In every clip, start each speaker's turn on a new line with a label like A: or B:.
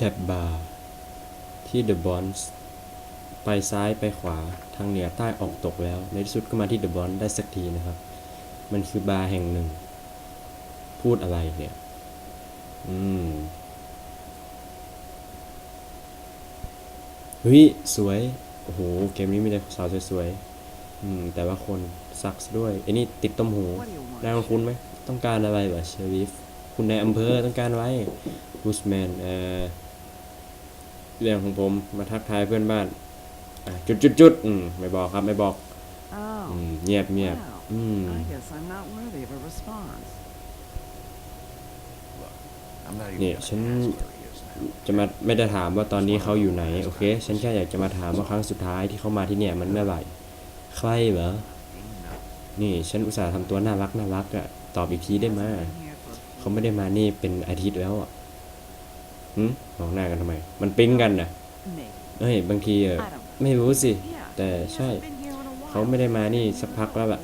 A: ทิปแท็บ บาร์ ที่เดอะบอนส์ไปซ้ายไปขวาทางเหนือใต้ออกตกแล้ว ในที่สุดก็มาที่เดอะบอนส์ได้สักทีนะครับ มันคือบาร์แห่งหนึ่ง พูดอะไรเนี่ย อืมเฮ้ยสวย โอ้โห เกมนี้มีแต่สาวสวยๆ อืม แต่ว่าคนซักด้วยไอ้นี่ติดต้มหูนายของคุณไหม ต้องการอะไรวะเชอริฟ คุณในอำเภอต้องการไว้บูสแมนเอ่อ เรื่องของผมมาทักทายเพื่อนบ้านอะจุดจุดจุดอืมไม่บอกครับไม่บอกอื
B: Oh,
A: มเงียบเงียบ
B: well,
A: อืม
B: I guess I'm not worthy of a response.
C: I'm not even
A: เนี่ย
C: gonna
A: ฉัน
C: ask where he is now.
A: จะมาไม่ได้ถามว่าตอนนี้เขาอยู่ไหนโอเคฉันแค่อยากจะมาถามว่าครั้งสุดท้ายที่เขามาที่เนี่ยมันเมื่อไหร่ ใครเหรอนี่ฉันอุตส่าห์ทำตัวน่ารักน่ารักอะตอบอีกทีได้ไหม
B: Hasn't been here for
A: เขาไม่ได้มานี่เป็นอาทิตย์แล้วอะ หืมมองหน้ากันทำไม มันปิ๊งกันนะเอ้ย บางทีเออไม่รู้สิ แต่ใช่ เขาไม่ได้มานี่สักพักแล้วล่ะ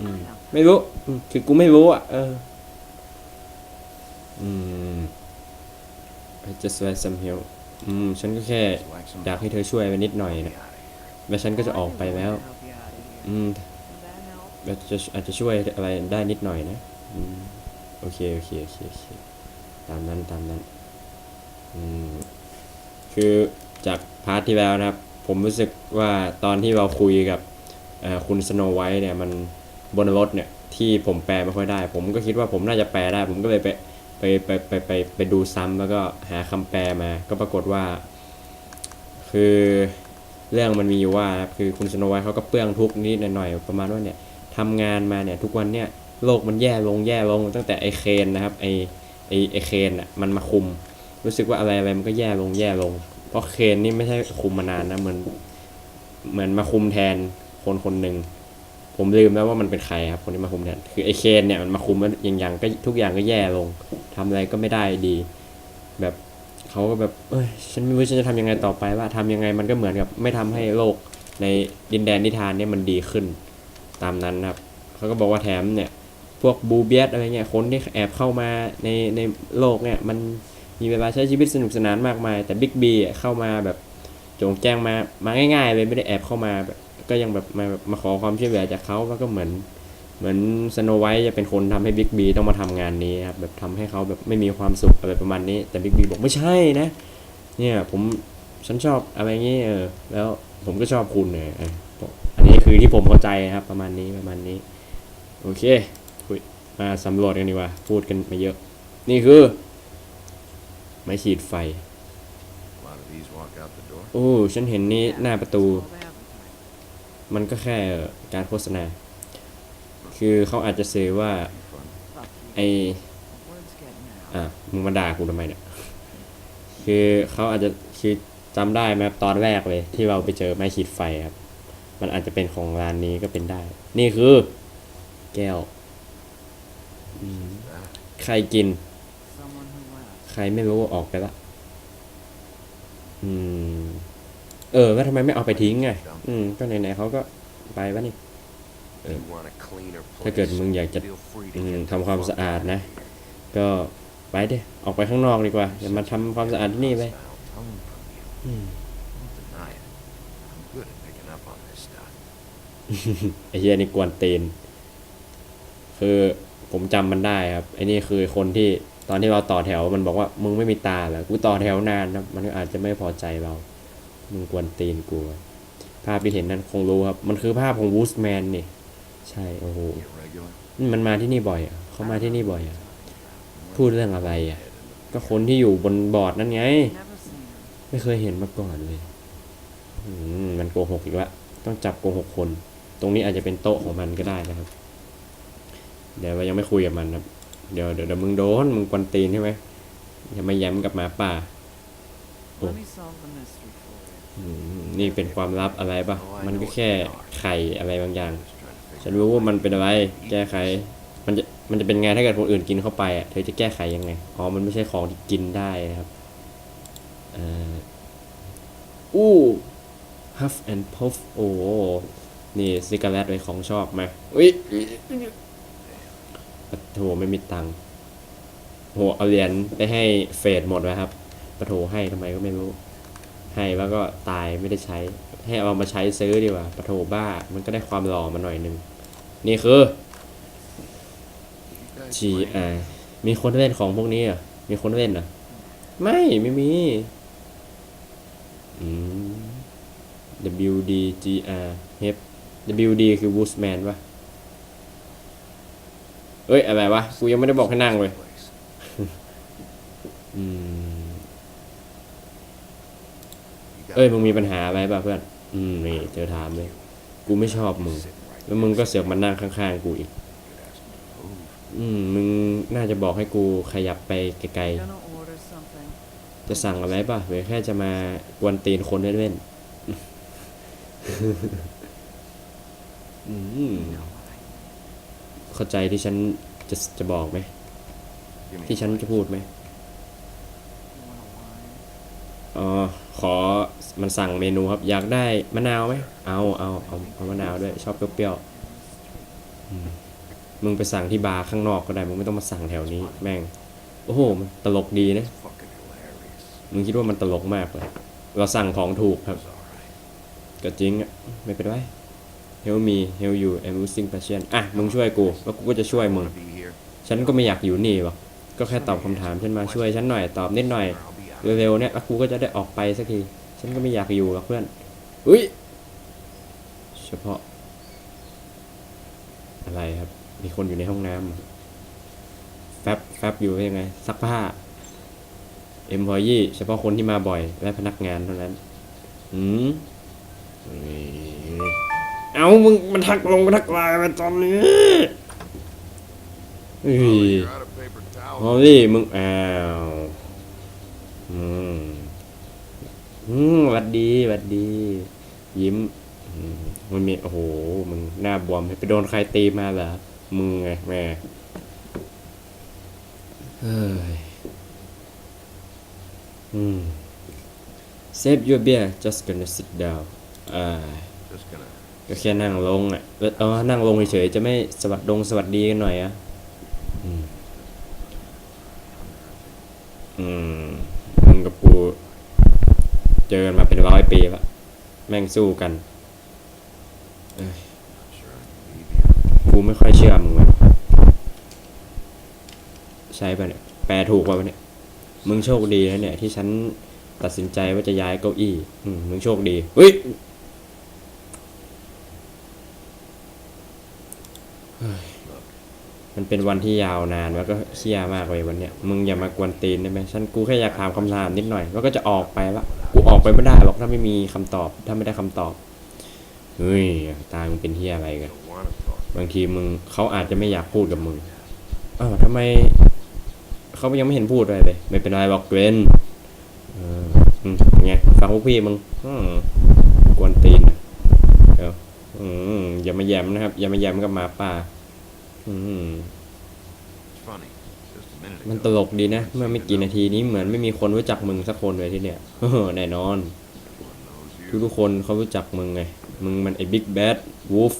A: อืมไม่รู้คือกูไม่รู้อะ เออ อืม I just want some help อืม ฉันก็แค่อยากให้เธอช่วยไปนิดหน่อยนะแล้วฉันก็จะออกไปแล้ว อืมแล้วจะอาจจะช่วยอะไรได้นิดหน่อยนะ อืม โอเค โอเค โอเคโอเคตามนั้น ตามนั้น คือจากพาร์ทที่แล้วนะครับ ผมรู้สึกว่าตอนที่เราคุยกับคุณสโนไวท์เนี่ยมันบนรถเนี่ยที่ผมแปลไม่ค่อยได้ ผมก็คิดว่าผมน่าจะแปลได้ ผมก็เลยไปไปไปไปไปไปดูซ้ำแล้วก็หาคำแปลมา ก็ปรากฏว่า คือเรื่องมันมีอยู่ว่าค,คือคุณสโนไวท์เขาก็เปื้องทุกนิดหน่อยประมาณว่าเนี่ยทำงานมาเนี่ยทุกวันเนี่ยโลกมันแย่ลงแย่ลงตั้งแต่ไอเคนนะครับไอไอไอเคนอะมันมาคุม รู้สึกว่าอะไรอะไรมันก็แย่ลงแย่ลง เพราะเคนนี่ไม่ใช่คุมมานานนะเหมือนเหมือนมาคุมแทนคนคนหนึ่งผมลืมแล้วว่ามันเป็นใครครับคนที่มาคุมแทนคือไอเคนเนี่ยมันมาคุมแล้วอย่างอย่างก็ทุกอย่างก็แย่ลงทำอะไรก็ไม่ได้ดี แบบเขาก็แบบเอ้ยฉันไม่รู้ฉันจะทำยังไงต่อไปว่าทำยังไงมันก็เหมือนกับไม่ทำให้โลกในดินแดนนิทานเนี่ยมันดีขึ้น ตามนั้นนะครับเขาก็บอกว่าแถมเนี่ยพวกบูเบียสอะไรเงี้ยคนที่แอบเข้ามาในในโลกเนี่ยมัน มีเวลาใช้ชีวิตสนุกสนานมากมาย แต่บิ๊กบีเข้ามาแบบโจงแจ้งมามาง่ายๆเลยไม่ได้แอบเข้ามาแบบก็ยังแบบมาแบบมาขอความช่วยเหลือจากเขาแล้วก็เหมือน เหมือนสโนไวท์จะเป็นคนทำให้บิ๊กบีต้องมาทำงานนี้ครับแบบทำให้เขาแบบไม่มีความสุขอะไรประมาณนี้ แต่บิ๊กบีบอกไม่ใช่นะ เนี่ยผมฉันชอบอะไรเงี้ยเออแล้วผมก็ชอบคุณเนี่ยอันนี้คือที่ผมเข้าใจครับประมาณนี้ประมาณนี้ โอเคคุยมาสำรวจกันดีกว่า พูดกันมาเยอะ นี่คือ ไม้ขีดไฟ
C: A lot of these walk out the door.
A: โอ้ ฉันเห็นนี่หน้าประตู
B: All the advertising.
A: มันก็แค่การโฆษณา คือเขาอาจจะสื่อว่า
C: Fun.
B: Fuck you.
A: ไอ
B: Word's getting out.
A: อะมึงมาด่ากูทำไมเนี่ย คือเขาอาจจะคือจำได้ไหมครับตอนแรกเลย ที่เราไปเจอไม้ขีดไฟครับ มันอาจจะเป็นของร้านนี้ก็เป็นได้ นี่คือ แก้วอืมใครกิน
B: Someone who left.
A: ใค รไม่รู้ออกไปละ อืม เออแล้วทำไมไม่เอาไปทิ้งไง อืม ก็ไหนๆเขาก็ไปวะนี่
C: If you want a cleaner
A: ถ้าเกิด
C: place,
A: มึงอยากจะ
C: feel free
A: อื
C: to
A: ม
C: get
A: ทำความ
C: the
A: สะอาด
C: fuck
A: นะ
C: out of here.
A: ก็ไปเด้ออกไปข้างนอกดีกว่าอย่ามาทำความสะอาดที่นี่ไป
C: Hostile tone from you.
A: อืม
C: Don't deny it. I'm good at picking up on this stuff.
A: ไอ้เฮียนี่กวนตีนคือผมจำมันได้ครับไอ้นี่คือคนที่ ตอนที่เราต่อแถวมันบอกว่ามึงไม่มีตาเหรอกูต่อแถวนานนะมันก็อาจจะไม่พอใจเรา มึงกวนตีนกูภาพที่เห็นนั้นคงรู้ครับ มันคือภาพของวูสแมนนี่ใช่โอ้โหนี่มันมาที่นี่บ่อยอะเขามาที่นี่บ่อยอะพูดเรื่องอะไรอะ ก็คนที่อยู่บนบอร์ดนั่นไง ไม่เคยเห็นมาก่อนเลยมมันโกหกอีกละต้องจับโกหกคน ตรงนี้อาจจะเป็นโต๊ะของมันก็ได้นะครับ เดี๋ยวเรายังไม่คุยกับมันครับ เดี๋ยวเดี๋ยวเดี๋ยวมึงโดน มึงกวนตีนใช่ไหมอย่ามาแย้มกับหมาป่า
B: Let me solve the mystery for you.
A: อืมนี่เป็นความลับอะไรปะมันก็แค่ไข่อะไรบางอย่าง
C: Just trying to
A: ฉัน
C: figure
A: รู้ว่ามันเป็นอะไร แก้ไข มันจะ มันจะเป็นไงถ้าเกิดคนอื่นกินเข้าไปอะ เธอจะแก้ไขยังไง อ๋อ มันไม่ใช่ของที่กินได้นะครับเอ่ออู้ Huff and Puff โอ้โหนี่ซิกาเลตเป็นของชอบไหมอุ้ย โถไม่มีตังค์โหเอาเหรียญไปให้เฟดหมดแล้วครับปะโถให้ทำไมก็ไม่รู้ ให้แล้วก็ตายไม่ได้ใช้ ให้เอามาใช้ซื้อดีกว่าปะโถบ้า มันก็ได้ความหล่อมาหน่อยหนึง นี่คือ
C: You guys
A: G
C: playing?
A: I มีคนเล่นของพวกนี้เหรอะ มีคนเล่นเหรอะ ไม่ไม่มีอืม W D G R H W D คือ Woosman ปะ เอ้ยอะไรวะ กูยังไม่ได้บอกให้นั่งเลย
C: Place.
A: อืม
C: You got
A: เอ้ยมึงมีปัญหาอะไรป่ะเพื่อน อืมนี่เจอถามเลย กูไม่ชอบมึง
C: sitting right
A: แล้วมึงก็เสือกมานั่งข้างๆกูอีก
C: You'd ask me to move.
A: อืม มึงน่าจะบอกให้กูขยับไปไกล
B: Gonna order something.
A: ๆจะสั่งอะไรป่ะหรือแค่จะมากวนตีนคนเล่นๆอืม เข้าใจที่ฉันจะจะบอกไหม
C: Give me
A: ที่ฉัน
C: a
A: จะพูดไหม
B: You want a wine?
A: อ๋อขอมันสั่งเมนูครับ อยากได้มะนาวไหมเอาเอาเอาเอามะนาวด้วย ชอบเปรี้ยวๆอืมมึงไปสั่งที่บาร์ข้างนอกก็ได้ มึงไม่ต้องมาสั่งแถวนี้ แม่ง โอ้โหมันตลกดีนะ
C: fucking hilarious.
A: มึงคิดว่ามันตลกมากเลย เราสั่งของถูกครับ
C: It's all right.
A: ก็จริงอะไม่เป็นไร help me help you I'm losing passion อะ มึงช่วยกู แล้วกูก็จะช่วยมึง ฉันก็ไม่อยากอยู่นี่หรอกก็แค่ตอบคำถามฉันมาช่วยฉันหน่อยตอบนิดหน่อยเร็วๆเนี่ยแล้วกูก็จะได้ออกไปสักที ฉันก็ไม่อยากอยู่หรอกเพื่อน อุ้ย เฉพาะ อะไรครับ มีคนอยู่ในห้องน้ำแฟบแฟบอยู่ยังไง ซักผ้าเอ็มพอยี่เฉพาะคนที่มาบ่อย และพนักงานเท่านั้น อืม เอามึงมันทักลงมาทักไลน์มาตอนนี้เฮ้ย
C: you're out of paper
A: ฮอ
C: towels.
A: ลลี่มึงอ้าวอืมอืมหวัดดีหวัดดี ยิ้มมมันมีโอ้โหมึงหน้าบวมไปโดนใครตีมาเหรอมึงไงแม่เฮ้ยอืม save your beer just gonna sit down อ่า
C: Just gonna
A: ก็แค่นั่งลงอะเออนั่งลงเฉยๆจะไม่สวัสดงสวัสดีกันหน่อยอะอืมมึงกับกูเจอกันมาเป็นร้อยปีละแม่งสู้กันกูไม่ค่อยเชื่อมึงว่ะใช่ป่ะเนี่ย แปลถูกป่ะวะเนี่ย มึงโชคดีนะเนี่ย ที่ฉันตัดสินใจว่าจะย้ายเก้าอี้ อืม มึงโชคดีเฮ้ย มันเป็นวันที่ยาวนานแล้วก็เครียดมากเลยวันเนี้ยมึงอย่ามากวนตีนได้ไหมฉันกูแค่อยากถามคำถามนิดหน่อยแล้วก็จะออกไปละกูออกไปไม่ได้หรอกถ้าไม่มีคำตอบ ถ้าไม่ได้คำตอบเฮ้ยตามึงเป็นเฮียอะไรกันบางทีมึงเขาอาจจะไม่อยากพูดกับมึงอ้าวทำไมเขายังไม่เห็นพูดอะไรเลยไม่เป็นไรหรอกเกรนเอออืมไงฟังพวกพี่มึงอืมกวนตีนนะเดี๋ยวอืม อย่ามาแยมนะครับ อย่ามาแยมกับหมาป่า อืม
C: It's funny. Just a minute
A: มันต
C: ago,
A: ลกดีนะ เมื่อไม่กี่นาทีนี้เหมือนไม่มีคนรู้จักมึงสักคนเลยที่เนี่ยเออแน่นอน
C: everyone knows
A: ทุก
C: you.
A: ทุกๆคนเขารู้จักมึงไง มึงมันไอ้บิ๊กแบดวูฟ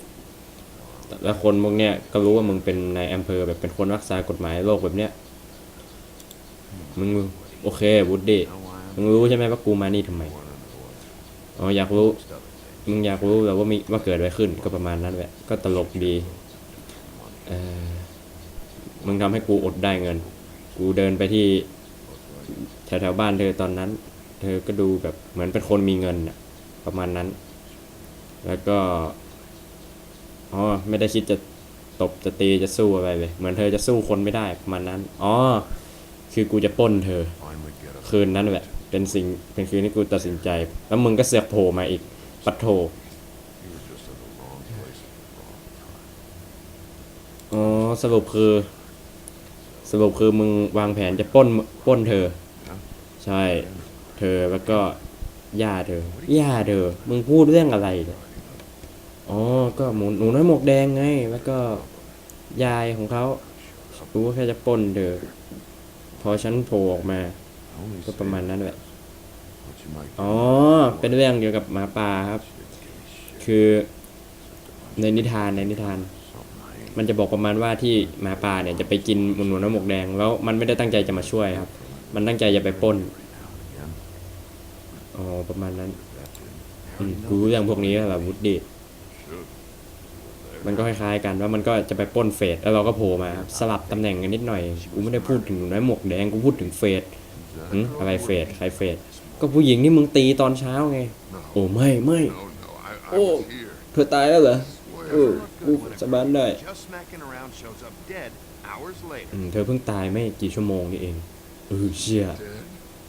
A: และคนพวกเนี้ยก็รู้ว่ามึงเป็นนายอำเภอแบบเป็นคนรักษากฎหมายโลกแบบเนี้ย มึงโอเควูดดี้
C: Know why I'm
A: มึงรู้ใช่ไหมว่ากูมานี่ทำไม
C: wanna know what
A: อ๋ออยากรู้
C: most other things.
A: มึงอยากรู้แล้วว่ามีว่าเกิดอะไรขึ้นก็ประมาณนั้นแหละ ก็ตลกดีเออมึงทำให้กูอดได้เงิน กูเดินไปที่แถวๆบ้านเธอตอนนั้น เธอก็ดูแบบเหมือนเป็นคนมีเงินน่ะประมาณนั้น แล้วก็อ๋อไม่ได้คิดจะตบจะตีจะสู้อะไรเลยเหมือนเธอจะสู้คนไม่ได้ประมาณนั้นอ๋อคือกูจะปล้นเธอ
C: Finally get up.
A: คืนนั้นแหละเป็นสิ่งเป็นคืนที่กูตัดสินใจ แล้วมึงก็เสือกโผล่มาอีก ปัดโถ
C: You were just in the wrong place at the wrong time.
A: อ๋อสรุปคือ สรุปคือมึงวางแผนจะป้นป้นเธอ ใช่ เธอแล้วก็ย่าเธอย่าเธอ มึงพูดเรื่องอะไรเนี่ยอ๋อ ก็หมูหนูน้อยหมวกแดงไง แล้วก็ยายของเขากูก็แค่จะป้นเธอ พอฉันโผล่ออกมา ก็ประมาณนั้นแหละ อ๋อ เป็นเรื่องเกี่ยวกับหมาป่าครับ คือในนิทานในนิทาน มันจะบอกประมาณว่าที่หมาป่าเนี่ยจะไปกินหมูหนูน้ำหมกแดง แล้วมันไม่ได้ตั้งใจจะมาช่วยครับ มันตั้งใจจะไปป้นอ๋อประมาณนั้นอืมกูรู้เรื่องพวกนี้แล้วล่ะวุฒิมันก็คล้ายๆกันว่ามันก็จะไปป้นเฟสแล้วเราก็โผล่มาครับสลับตำแหน่งกันนิดหน่อยกูไม่ได้พูดถึงน้อยหมวกแดงกูพูดถึงเฟสอะไรเฟสใครเฟส ก็ผู้หญิงที่มึงตีตอนเช้าไง
C: No.
A: โอ้ไม่ไม่
C: No, no. I, I
A: Oh.
C: was here.
A: เธอตายแล้วเหรอ
C: Swear.
A: เออกูสาบานได้
D: Just smacking around shows up dead hours later.
A: อืมเธอเพิ่งตายไม่กี่ชั่วโมงนี่เองเออเชี่ย
C: Dead.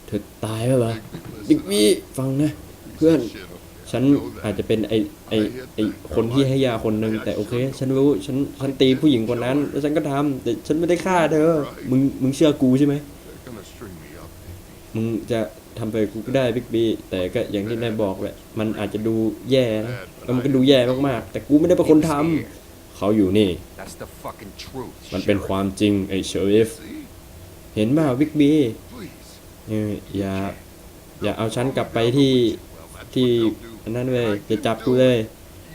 A: เธอตายแล้วเหรอ
C: Bigby,
A: ดิก
C: listen
A: วี่ฟังนะ
C: up.
A: เพื่อน
C: Piece of shit, okay.
A: ฉัน
C: I know that.
A: อาจจะเป็นไอไอไอคนที่ให้ยาคนหนึ่งแต่โอเค ฉันรู้ฉันฉันตีผู้หญิงคนนั้น แล้วฉันก็ทำแต่ฉันไม่ได้ฆ่าเธอ มึงมึงเชื่อกูใช่ไหม
C: They're gonna string me up, Bigby.
A: มึงจะ ทำไปกูก็ได้บิ๊กบีแต่ก็อย่างที่นายบอกแหละมันอาจจะดูแย่นะแล้วมันก็ดูแย่มากๆ แต่กูไม่ได้เป็นคนทำเขาอยู่นี่
D: That's the fucking truth.
A: มันเป็นความจริงไอ้เชอริฟ
C: See?
A: เห็นเปล่าบิ๊กบี
C: Please.
A: เอออย่าอย่าเอาฉันกลับไปที่
C: Well, that's
A: ที่
C: what they'll do.
A: อันนั้นเลยจะจับกูเลย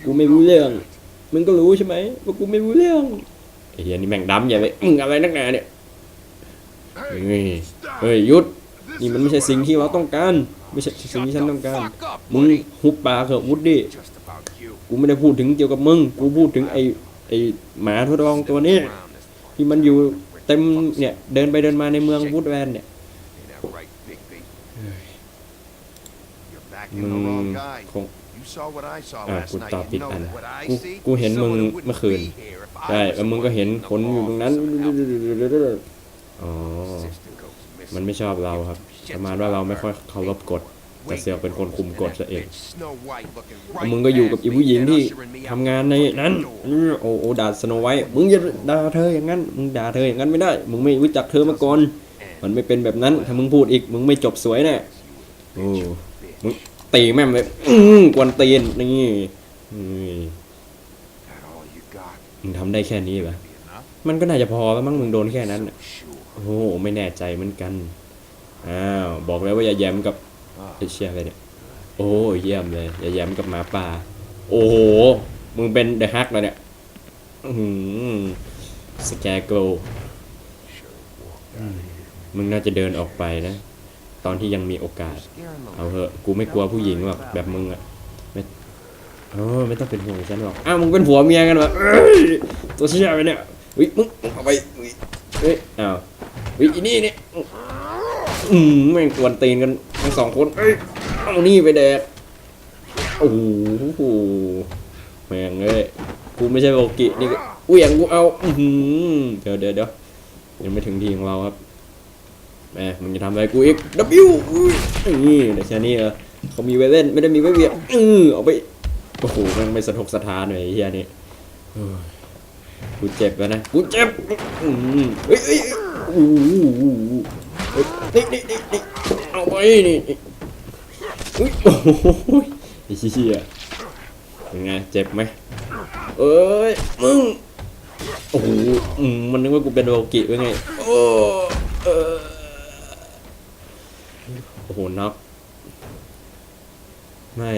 A: กูไม่รู้เรื่อง มึงก็รู้ใช่ไหมว่ากูไม่รู้เรื่องไอ้เฮียนี่แม่งดำใหญ่เลยมึงอะไรนักหนาเนี่ย
C: Hey,
A: เฮ้ย
C: stop.
A: เฮ้ยหยุด
C: This
A: นี่มัน
C: is
A: ไม่ใช่
C: what
A: สิ่ง
C: I
A: ที่เรา
C: want.
A: ต้องการ ไม่ใช่สิ่งที่ฉัน
D: Shut
A: ต้อง
D: the
A: การ
D: fuck up,
A: มึง
D: buddy.
A: หุบปากเถอะวุดดี้
D: Just about you.
A: กูไม่ได้พูดถึงเกี่ยวกับมึง กูพูดถึงไอ้ไอ้หมาทดลองตัวนี้
D: Around this
A: ที่มันอยู่เต็มเนี่ยเดินไปเดินมาในเมืองวูดแวนเนี่ย
D: Ain't that right, Bigby? You're backing
A: มึ
D: the
A: ง
D: wrong guy.
A: คง
D: You saw what I saw
A: อะ
D: last
A: กู
D: night.
A: ตอบผิด
D: You know
A: อัน
D: what I
A: กู
D: see?
A: กูเห็นมึง
D: Someone who wouldn't
A: เมื่อคืน
D: be here if I
A: ใช่
D: was
A: แล้วมึงก็เห็น
D: the
A: ขนอยู่ตรงนั้น
D: somehow.
A: อ๋อ
D: Sister goes missing.
A: มันไม่ชอบเราครับ ประมาณว่าเราไม่ค่อยเคารพกฎแต่เสือกเป็นคนคุมกฎซะเอง
D: Snow White looking
A: แล้ว
D: right
A: มึงก็อยู่กับอีผู้หญิงที่
D: past me and ushering me out
A: ทำงานในนั้นเออโอ้โอ้ด่าสโนไวท์มึงอย่าด่าเธออย่างนั้น มึงด่าเธออย่างนั้นไม่ได้ มึงไม่รู้จักเธอมาก่อน มันไม่เป็นแบบนั้น ถ้ามึงพูดอีก มึงไม่จบสวยแน่โอ้มึงตีแม่งเลยอื้อกวนตีนนี่นี่
D: That all you got?
A: มึงทำได้แค่นี้เหรอ
D: Be enough?
A: มันก็น่าจะพอแล้วมั้งมึงโดนแค่นั้นน่ะ
D: Sure.
A: โอ้โหไม่แน่ใจเหมือนกัน อ้าวบอกแล้วว่าอย่าแย้มกับไอ้เชี่ยอะไรเนี่ย โอ้เยี่ยมเลย อย่าแย้มกับหมาป่า โอ้โห มึงเป็นเดอะฮักแล้วเนี่ยอือหือสแกโกมึงน่าจะเดินออกไปนะ ตอนที่ยังมีโอกาส
D: Scaring the
A: เอาเถอะกูไม่กลัวผู้หญิงหรอกแบบมึงอะไม่เออไม่ต้องเป็นห่วงฉันหรอกอ้าวมึงเป็นผัวเมียกันเหรอเอ้ยตัวเชี่ยไปเนี่ยวิมึงมึงเอาไปอุ๊ยเฮ้ยอ้าววิอีนี่นี่ อืมแม่งกวนตีนกันทั้งสองคน เอ้ยเอานี่ไปแดกโอ้โหแม่งเอ้ยกูไม่ใช่โลกินี่ก็เหวี่ยงกูเอาอือหือเดี๋ยวเดี๋ยวเดี๋ยวยังไม่ถึงทีของเราครับแม่มึงจะทำอะไรกูอีก W นี่เดี๋ยวนี้เหรอเขามีไว้เล่นไม่ได้มีไว้เวียอือเอาไปโอ้โหแมันไม่สะทกสะท้านเลยไอ้เฮียนี่กูเจ็บแล้วนะกูเจ็บอืมเฮ้ยเฮ้ยโอ้โห นี่นี่นี่นี่เอาไปนี่นี่อุ้ยโอ้โหไอ้เฮียเป็นไงเจ็บไหมเอ้ยมึงโอ้โหมันนึกว่ากูเป็นโลกิเป็นไงโอ้เออโอ้โหน็อกไม่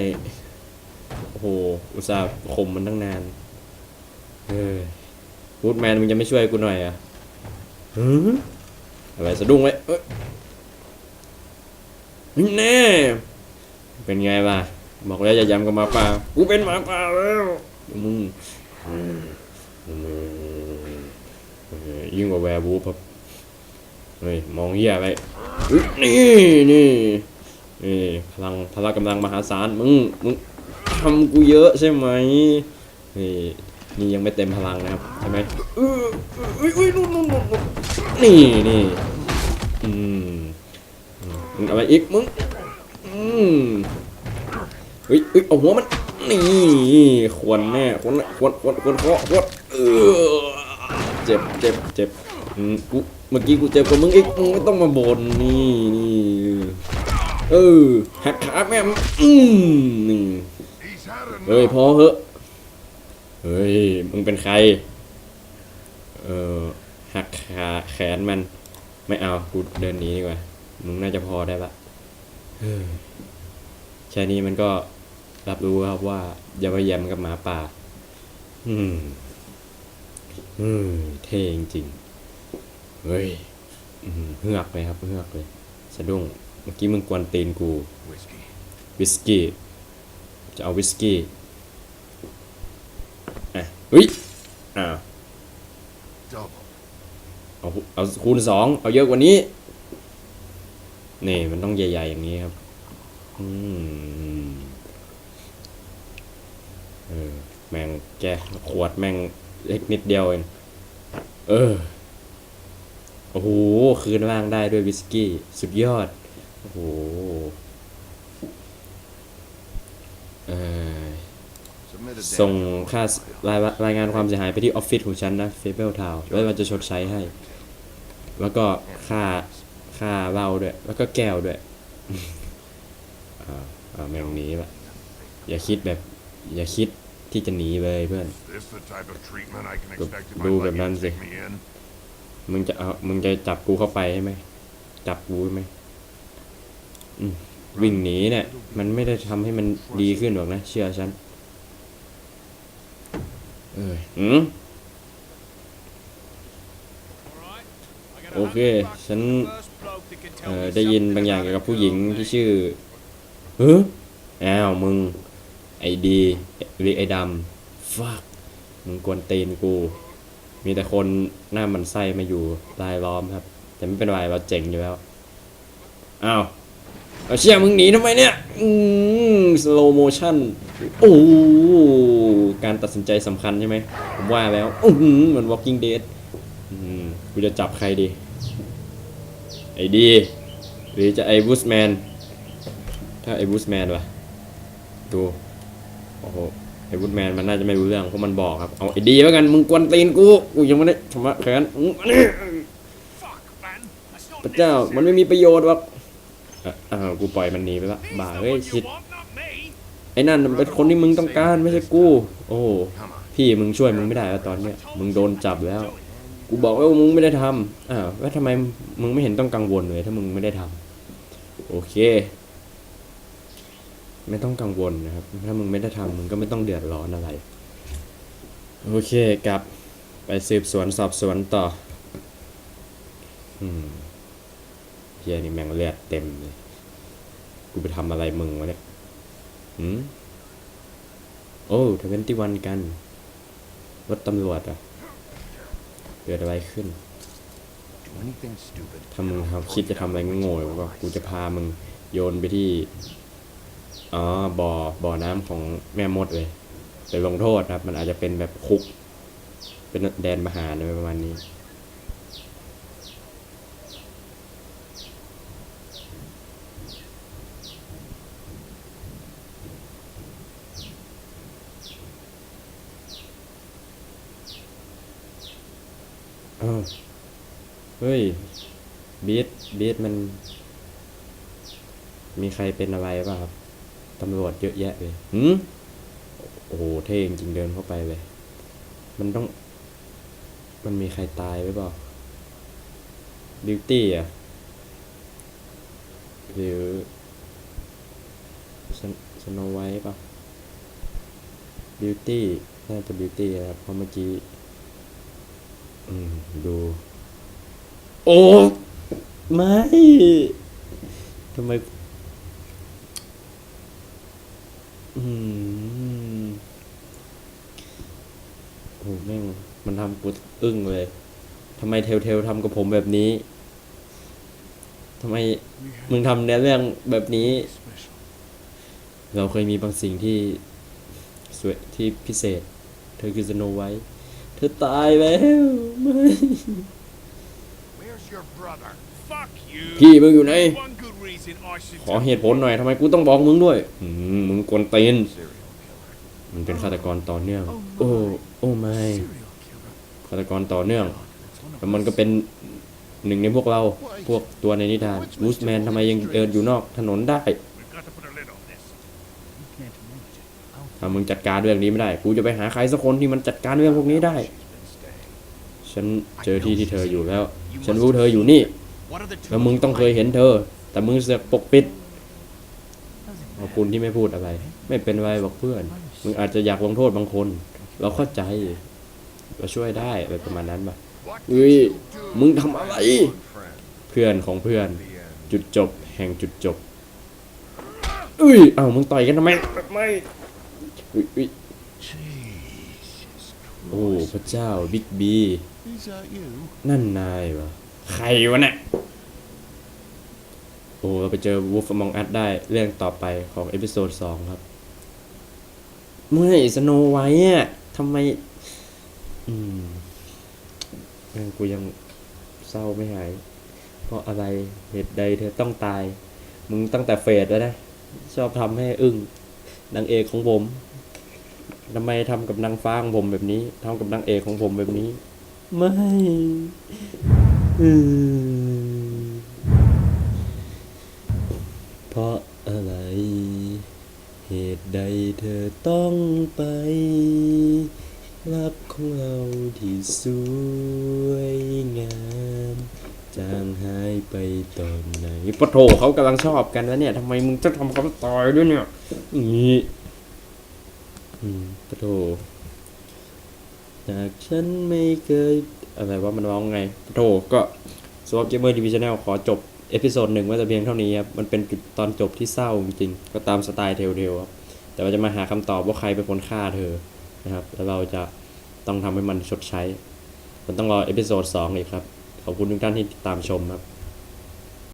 A: โอ้โหอุตส่าห์ข่มมันตั้งนานเออวูดแมนมึงจะไม่ช่วยกูหน่อยอะหื อะไรสะดุ้งไว้เอ้ยแน่ เป็นไงล่ะ บอกแล้วอย่าย้ำกับหมาป่า กูเป็นหมาป่าแล้วมึงยิ่งกว่าแวร์บูฟครับเฮ้ยมองเหี้ยไปนี่นี่นี่พลังพลังกำลังมหาศาลมึงมึงทำกูเยอะใช่ไหมนี่ นี่ยังไม่เต็มพลังนะครับใช่ไหมเออเอ้ยเอ้ยนู่นนู่นนู่นนู่นนี่นี่อืมอืมมึงอะไรอีกมึงอืมเฮ้ยเฮ้ยเอาหัวมันนี่ควรแน่ควรควรควรควรเคาะควรเออเจ็บเจ็บเจ็บอืมกูเมื่อกี้กูเจ็บกว่ามึงอีกมึงไม่ต้องมาบ่นนี่นี่เออหักขาแม่งอืมนี่
C: He's had enough.
A: เฮ้ยพอเหอะ เฮ้ย มึงเป็นใคร เออหักขาแขนมัน ไม่เอา กูเดินหนีดีกว่า มึงน่าจะพอได้ละเฮ้ยแค่นี้มันก็รับรู้ครับว่าอย่าไปแยมกับหมาป่า อืม อืม เท่จริงๆเฮ้ยอืมเฮือกเลยครับเฮือกเลย สะดุ้ง เมื่อกี้มึงกวนตีนกู
C: Whiskey.
A: วิสกี้ จะเอาวิสกี้ อะอุ้ยอ้าว
C: Double.
A: เอาเอาคูณสองเอาเยอะกว่านี้นี่มันต้องใหญ่ๆอย่างนี้ครับอืมเออแม่งแกขวดแม่งเล็กนิดเดียวเองเออโอ้โหคืนล่างได้ด้วยวิสกี้ สุดยอด โอ้โหเออ
C: Submit a
A: ส่ง
C: damage
A: ค่า
C: report.
A: รายรายงานความเสียหายไปที่ออฟฟิศของฉันนะเฟเบิลทาวแล้วมันจะชดใช้ให้ แล้วก็ค่าค่าเหล้าด้วย แล้วก็แก้วด้วยอ่าอ่าแม่งหนีละอย่าคิดแบบ อย่าคิดที่จะหนีเลยเพื่อน
C: This the type of treatment I can
A: Go-
C: expect if
A: do
C: I
A: the
C: let you
A: Nancy.
C: take me in?
A: มึงจะเอามึงจะจับกูเข้าไปใช่ไหมจับกูใช่ไหมอืมวิ่งหนีเนี่ย มันไม่ได้ทำให้มันดีขึ้นหรอกนะ เชื่อฉัน เอออืมโอเค ฉันเอ่อได้ยินบางอย่างเกี่ยวกับผู้หญิงที่ชื่อเฮ้อ้าวมึง ไอดีหรือไอดำฟักมึงกวนตีนกู มีแต่คนหน้ามันไส้มาอยู่รายล้อมครับ แต่ไม่เป็นไรเราเจ๋งอยู่แล้วอ้าวเอาเชี่ยมึงหนีทำไมเนี่ย อืม slow motion โอ้ โหการตัดสินใจสำคัญใช่ไหมผมว่าแล้วอือหือเหมือน walking dead อืมกูจะจับใครดี ไอ้ดี หรือจะไอ้บูสแมน ถ้าไอ้บูสแมนวะดู โอ้โห ไอ้บูสแมนมันน่าจะไม่รู้เรื่องเพราะมันบอกครับ เอาไอ้ดีแล้วกัน มึงกวนตีนกู กูยังไม่ได้ทำว่าแขนอื้ออันนี้พระเจ้า มันไม่มีประโยชน์หรอกอะอ้าวกูปล่อยมันหนีไปละบ้าเฮ้ยชิด ไอ้นั่นเป็นคนที่มึงต้องการไม่ใช่กู โอ้พี่มึงช่วยมึงไม่ได้แล้วตอนเนี้ยมึงโดนจับแล้ว กูบอกว่ามึงไม่ได้ทำอ้าวแล้วทำไมมึงไม่เห็นต้องกังวลเลยถ้ามึงไม่ได้ทำโอเค ไม่ต้องกังวลนะครับ ถ้ามึงไม่ได้ทำมึงก็ไม่ต้องเดือดร้อนอะไร โอเคกลับไปสืบสวนสอบสวนต่อ อืมเฮียนี่แม่งเลือดเต็มเลย กูไปทำอะไรมึงวะเนี่ย หืมโอ้ทเวนตี้วันกัน รถตำรวจอะ เกิดอะไรขึ้น
D: Do anything stupid.
A: ถ้ามึงทำคิดจะทำอะไรโง่ๆก็กูจะพามึงโยนไปที่ อ๋อ บ่อ บ่อน้ำของแม่มดเลยไปลงโทษครับ มันอาจจะเป็นแบบคุก เป็นแดนมหาอะไรประมาณนี้ อ้าวเฮ้ยบีทบีทมัน มีใครเป็นอะไรป่ะครับตำรวจเยอะแยะเลยหืมโอ้โหเท่จริงเดินเข้าไปเลย มันต้อง มันมีใครตายไหรือเปล่าบิวตี้อะ หรือสโนไวท์ป่ะบิวตี้น่าจะบิวตี้ครับเพราะเมื่อกี้ ดู โอ้ไม่ทำไม อืมโอ้แม่ง มันทำกูอึ้งเลยทำไมเทลเทลทำกับผมแบบนี้ทำไมมึงทำในเรื่องแบบนี้ เราเคยมีบางสิ่งที่สวยที่พิเศษ เธอคือสโนไวท์ เธอตายแล้วไม่
C: Where's your brother?
E: Fuck you.
A: พี่มึงอยู่ไหน
E: One good reason I should
A: ขอเหตุผลหน่อยทำไมกูต้องบอกมึงด้วยอืมมึงกวนตีน
C: Serial killer.
A: มันเป็นฆาตกรต่อเนื่อง โอ้โอ้ไม่ฆาตกรต่อเนื่องแล้วมันก็เป็นหนึ่งในพวกเราพวกตัวในนิทานบูสแมนทำไมยังเดินอยู่นอกถนนได้ ถ้ามึงจัดการเรื่องนี้ไม่ได้ กูจะไปหาใครสักคนที่มันจัดการเรื่องพวกนี้ได้ ฉันเจอที่ที่เธออยู่แล้ว ฉันรู้เธออยู่นี่ แล้วมึงต้องเคยเห็นเธอ แต่มึงเสือกปกปิด ขอบคุณที่ไม่พูดอะไร ไม่เป็นไรบอกเพื่อน มึงอาจจะอยากลงโทษบางคน เราเข้าใจ เราช่วยได้อะไรประมาณนั้นป่ะเฮ้ย มึงทำอะไร เพื่อนของเพื่อน จุดจบ แห่งจุดจบอุ้ย เอ้ามึงต่อยกันทำไม ไม่ อุ้ยอุ้ย
C: Jesus
A: โอ้
C: Christ.
A: พระเจ้าบิ๊กบี
C: Is that you?
A: นั่นนายวะใครวะเนี่ยโอ้เราไปเจอ Wolf Among Us ได้เรื่องต่อไปของเอพิโซดสองครับ เมื่อสโนไวท์อะทำไม อืมยังกูยังเศร้าไม่หาย เพราะอะไรเหตุใดเธอต้องตาย มึงตั้งแต่เฟสแล้วนะ ชอบทำให้อึ้งนางเอกของผม ทำไมทำกับนางฟ้าของผมแบบนี้ทำกับนางเอกของผมแบบนี้ ไม่เพราะอะไร เหตุใดเธอต้องไป รักของเราที่สวยงามจางหายไปตอนไหนปะโถเขากำลังชอบกันแล้วเนี่ยทำไมมึงจะทำเขาตายด้วยเนี่ยอย่างนี้ ปะโถจากฉันไม่เคยอะไรว่ามันร้องไงปะโถก็สวอปเกมเมอร์ทีวีชาแนลขอจบ เอพิโซดหนึ่งไว้แต่เพียงเท่านี้ครับ มันเป็นจุดตอนจบที่เศร้าจริงก็ตามสไตล์เทลเทลครับ แต่ว่าจะมาหาคำตอบว่าใครเป็นคนฆ่าเธอนะครับ แล้วเราจะต้องทำให้มันชดใช้ มันต้องรอเอพิโซดสองอีกครับ ขอบคุณทุกท่านที่ติดตามชมครับ